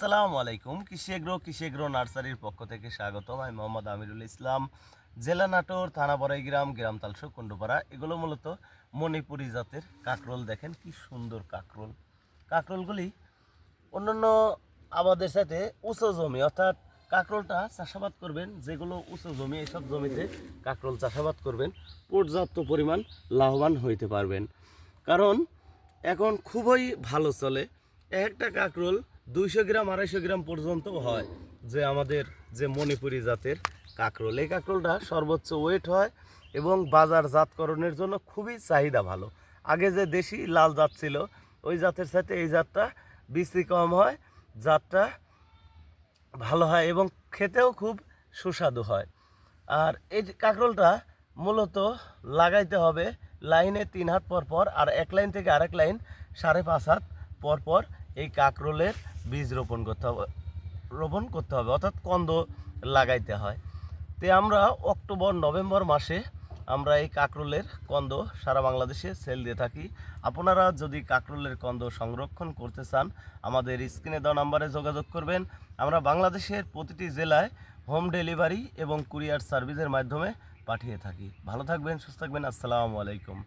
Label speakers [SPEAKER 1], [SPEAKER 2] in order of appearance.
[SPEAKER 1] আসসালামু আলাইকুম। কৃষি এগ্রো কৃষি এগ্রো নার্সারির পক্ষ থেকে স্বাগতম। আমি মোহাম্মদ আমিরুল ইসলাম। জেলা নাটোর, থানা বড়াইগ্রাম, গ্রাম তালসো, কুণ্ডপাড়া। এগুলো মূলত মণিপুরি জাতের কাকরোল। দেখেন কি সুন্দর কাকরোল। কাকরোলগুলি অন্যান্য আবাদের সাথে উঁচু জমি, অর্থাৎ কাকরোলটা চাষাবাদ করবেন, যেগুলো উঁচু জমি এইসব জমিতে কাকরোল চাষাবাদ করবেন, পর্যাপ্ত পরিমাণ লাভবান হইতে পারবেন। কারণ এখন খুবই ভালো চলে। এক একটা কাকরোল দুইশো গ্রাম, আড়াইশো গ্রাম পর্যন্ত হয় যে আমাদের যে মণিপুরি জাতের কাঁকরোল। এই কাঁকরোলটা সর্বোচ্চ ওয়েট হয় এবং বাজার জাতকরণের জন্য খুবই চাহিদা ভালো। আগে যে দেশি লাল জাত ছিল, ওই জাতের সাথে এই জাতটা বিশ্রী কম হয়, জাতটা ভালো হয় এবং খেতেও খুব সুস্বাদু হয়। আর এই কাঁকরোলটা মূলত লাগাইতে হবে লাইনে তিন হাত পর পর, আর এক লাইন থেকে আরেক লাইন সাড়ে পাঁচ হাত পর পর এই কাঁকরোলের বীজ রোপণ করতে হবে, রোপণ করতে হবে, অর্থাৎ কন্দ লাগাইতে হয়। তে আমরা অক্টোবর, নভেম্বর মাসে আমরা এই কাকরোলের কন্দ সারা বাংলাদেশে সেল দিয়ে থাকি। আপনারা যদি কাকরোলের কন্দ সংরক্ষণ করতে চান, আমাদের স্ক্রিনে দেওয়া নাম্বারে যোগাযোগ করবেন। আমরা বাংলাদেশের প্রতিটি জেলায় হোম ডেলিভারি এবং কুরিয়ার সার্ভিসের মাধ্যমে পাঠিয়ে থাকি। ভালো থাকবেন, সুস্থ থাকবেন। আসসালামু আলাইকুম।